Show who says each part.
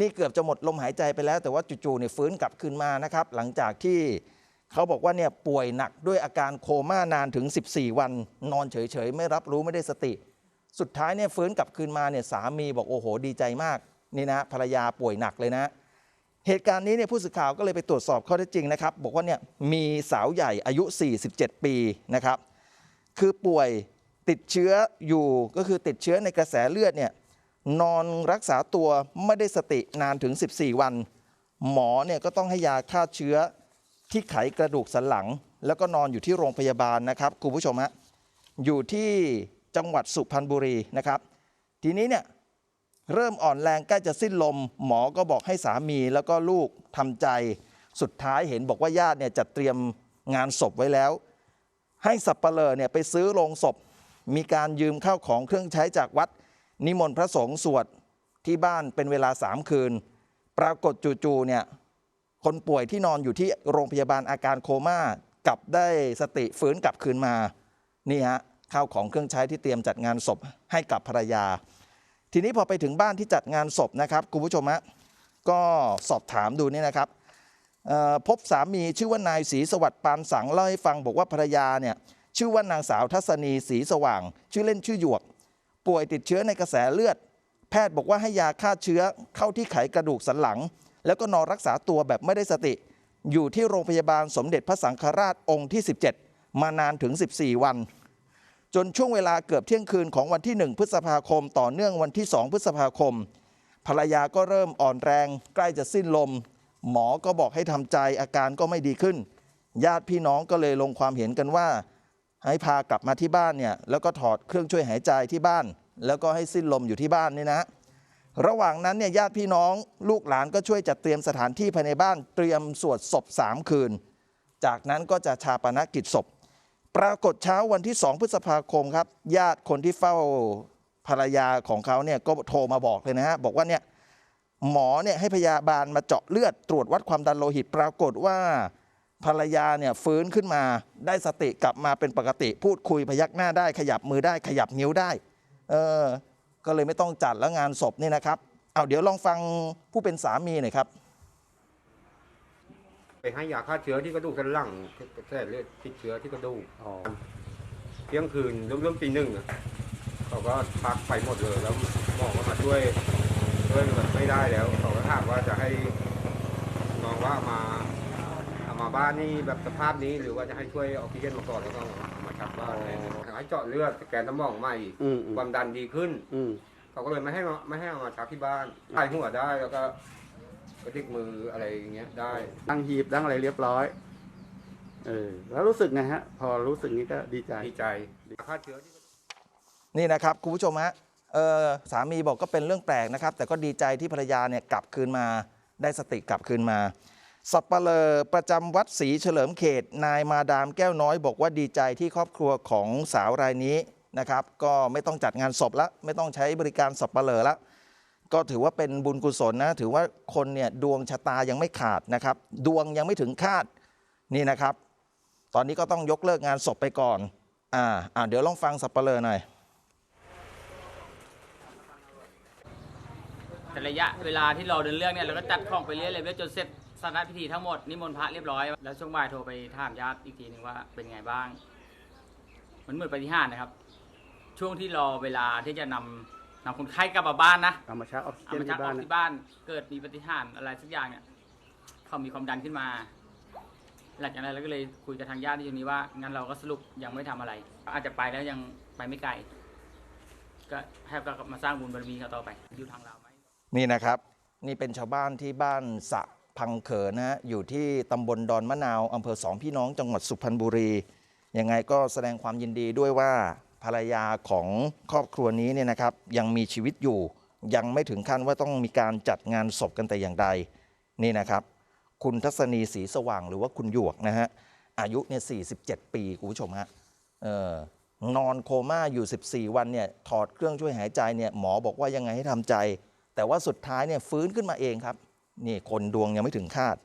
Speaker 1: นี่เกือบจะหมดลมหายใจไปแล้ว แต่ว่าจู่ๆเนี่ยฟื้นกลับคืนมานะครับ หลังจากที่เขาบอกว่าเนี่ยป่วยหนักด้วยอาการโคม่านานถึง 14 วัน นอนเฉยๆ ไม่รับรู้ไม่ได้สติ สุดท้ายเนี่ยฟื้นกลับคืนมาเนี่ยสามีบอกโอ้โห ดีใจมากนี่นะภรรยาป่วยหนักเลยนะ เหตุการณ์นี้เนี่ยผู้สื่อข่าวก็เลยไปตรวจสอบข้อเท็จจริงนะครับ บอกว่าเนี่ยมีสาวใหญ่อายุ 47 ปีนะครับ คือป่วยติดเชื้ออยู่ก็คือติดเชื้อในกระแสเลือดเนี่ย นอนรักษาตัวไม่ได้สตินานถึง 14 วัน หมอเนี่ยก็ต้องให้ยาฆ่าเชื้อที่ไขกระดูกสันหลัง แล้วก็นอนอยู่ที่โรงพยาบาลนะครับคุณผู้ชมฮะอยู่ที่จังหวัดสุพรรณบุรีนะครับ ทีนี้เนี่ยเริ่มอ่อนแรงใกล้จะสิ้นลม หมอก็บอกให้สามีแล้วก็ลูกทำใจ สุดท้ายเห็นบอกว่าญาติเนี่ยจัดเตรียมงานศพไว้แล้ว ให้สับปะเลอเนี่ยไปซื้อโลงศพ มีการยืมข้าวของเครื่องใช้จากวัด นิมนต์พระสงฆ์สวดที่บ้านเป็นเวลาสามคืน ปรากฏจู่ๆเนี่ยคนป่วยที่นอนอยู่ที่โรงพยาบาลอาการโคม่ากลับได้สติฟื้นกลับคืนมานี่ฮะข้าวของเครื่องใช้ที่เตรียมจัดงานศพให้กับภรรยา ทีนี้พอไปถึงบ้านที่จัดงานศพนะครับคุณผู้ชมฮะก็สอบถามดูนี่นะครับพบสามีชื่อว่านายศรีสวัสดิ์ปานสังเล่าให้ฟังบอกว่าภรรยาเนี่ยชื่อว่านางสาวทัศนีศรีสว่าง ชื่อเล่นชื่อหยวก ป่วยติดเชื้อในกระแสเลือด แพทย์บอกว่าให้ยาฆ่าเชื้อเข้าที่ไขกระดูกสันหลัง แล้วก็นอนรักษาตัวแบบไม่ได้สติ อยู่ที่โรงพยาบาลสมเด็จพระสังฆราชองค์ที่ 17 มานานถึง 14 วัน จนช่วงเวลาเกือบเที่ยงคืนของวันที่ 1 พฤษภาคม ต่อเนื่องวันที่ 2 พฤษภาคม ภรรยาก็เริ่มอ่อนแรง ใกล้จะสิ้นลม หมอก็บอกให้ทำใจอาการก็ไม่ดีขึ้น ญาติพี่น้องก็เลยลงความเห็นกันว่า ให้พากลับมาที่บ้านเนี่ยแล้วก็ถอดเครื่องช่วยหายใจที่บ้าน แล้วก็ให้สิ้นลมอยู่ที่บ้านนี่นะ ระหว่างนั้นเนี่ยญาติพี่น้องลูกหลานก็ช่วยจัดเตรียมสถานที่ภายในบ้านเตรียมสวดศพสามคืน จากนั้นก็จะชาปนกิจศพ ปรากฏเช้าวันที่2พฤษภาคมครับ ญาติคนที่เฝ้าภรรยาของเขาเนี่ยก็โทรมาบอกเลยนะฮะบอกว่าเนี่ยหมอเนี่ยให้พยาบาลมาเจาะเลือดตรวจวัดความดันโลหิต ปรากฏว่า ภรรยาเนี่ยฟื้นขึ้นมาได้สติกลับมาเป็นปกติ พูดคุยพยักหน้าได้ขยับมือได้ขยับนิ้วได้เออก็เลยไม่ต้องจัดแล้วงานศพนี่นะครับเอาเดี๋ยวลองฟังผู้เป็นสามีหน่อยครับ
Speaker 2: ไปให้ยาฆ่าเชื้อที่กระดูกสันหลังกระแสเลือดติดเชื้อที่กระดูกเที่ยงคืนเริ่มๆตีหนึ่งเขาก็พักไปหมดเลยแล้วหมอก็มาช่วยช่วยไม่ได้แล้ว เขาก็ถามว่าจะให้น้องว่ามา อามาบ้านนี่แบบสภาพนี้หรือว่าจะให้ช่วยออกซิเจนมาก่อนแล้วก็เอามาชักบ้านอะไรอย่างเงี้ยให้เจาะเลือดสแกนสมองใหม่
Speaker 3: อืมอืม
Speaker 2: ความดันดีขึ้น
Speaker 3: อืม
Speaker 2: เขาก็เลยไม่ให้มาไม่ให้เอามาชักที่บ้านใส่หัวได้แล้วก็กระดิกมืออะไรอย่างเงี้ยได้
Speaker 3: ตั้งหีบตั้งอะไรเรียบร้อย เออ แล้วรู้สึกไงฮะ พอรู้สึกนี้ก็ดีใจ
Speaker 2: ดีใจฆ่าเชื้อที่
Speaker 1: นี่นะครับคุณผู้ชมฮะเออสามีบอกก็เป็นเรื่องแปลกนะครับ แต่ก็ดีใจที่ภรรยาเนี่ยกลับคืนมา ได้สติกลับคืนมา สับปะเลอประจำวัดศรีเฉลิมเขต นายมาดามแก้วน้อยบอกว่าดีใจที่ครอบครัวของสาวรายนี้นะครับ ก็ไม่ต้องจัดงานศพละไม่ต้องใช้บริการสับปะเลอละก็ถือว่าเป็นบุญกุศลนะถือว่าคนเนี่ยดวงชะตายังไม่ขาดนะครับ ดวงยังไม่ถึงคาดนี่นะครับ ตอนนี้ก็ต้องยกเลิกงานศพไปก่อนอ่าอ่าเดี๋ยวลองฟังสับปะเลอหน่อย
Speaker 4: แต่ระยะเวลาที่เราเดินเรื่องเนี่ยเราก็จัดของไปเรื่อยเลยจนเสร็จ สถานพิธีทั้งหมดนิมนต์พระเรียบร้อย แล้วช่วงบ่ายโทรไปถามญาติอีกทีหนึ่งว่าเป็นไงบ้าง มันเหมือนปฏิหารย์นะครับ ช่วงที่รอเวลาที่จะนำนำคนไข้กลับมาบ้านนะ
Speaker 3: เอามาชักออกซิ
Speaker 4: เอา
Speaker 3: เจน
Speaker 4: มาชัก
Speaker 3: ที่
Speaker 4: อ
Speaker 3: บ้า
Speaker 4: อนก
Speaker 3: นะ
Speaker 4: ที่บ้าน เกิดมีปฏิหารย์อะไรสักอย่างเนี่ยเขามีความดันขึ้นมา หลังจากนั้นเราก็เลยคุยกับทางญาติที่ตรงนี้ว่างั้นเราก็สรุปยังไม่ทำอะไร อาจจะไปแล้วยังไปไม่ไกล ก็ให้ก็มาสร้างบุญบารมีเขาต่อไปอยู่ทางเราไหม
Speaker 1: นี่นะครับ นี่เป็นชาวบ้านที่บ้านสะ พังเขินนะฮะอยู่ที่ตำบลดอนมะนาวอำเภอสองพี่น้องจังหวัดสุพรรณบุรียังไงก็แสดงความยินดีด้วยว่าภรรยาของครอบครัวนี้เนี่ยนะครับยังมีชีวิตอยู่ ยังไม่ถึงขั้นว่าต้องมีการจัดงานศพกันแต่อย่างใดนี่นะครับ คุณทัศนีสีสว่างหรือว่าคุณหยวกนะฮะอายุเนี่ย 47 ปีคุณผู้ชมฮะเออนอนโคม่าอยู่ 14 วันเนี่ยถอดเครื่องช่วยหายใจเนี่ยหมอบอกว่ายังไงให้ทำใจ แต่ว่าสุดท้ายเนี่ยฟื้นขึ้นมาเองครับ นี่คนดวงยังไม่ถึงคาด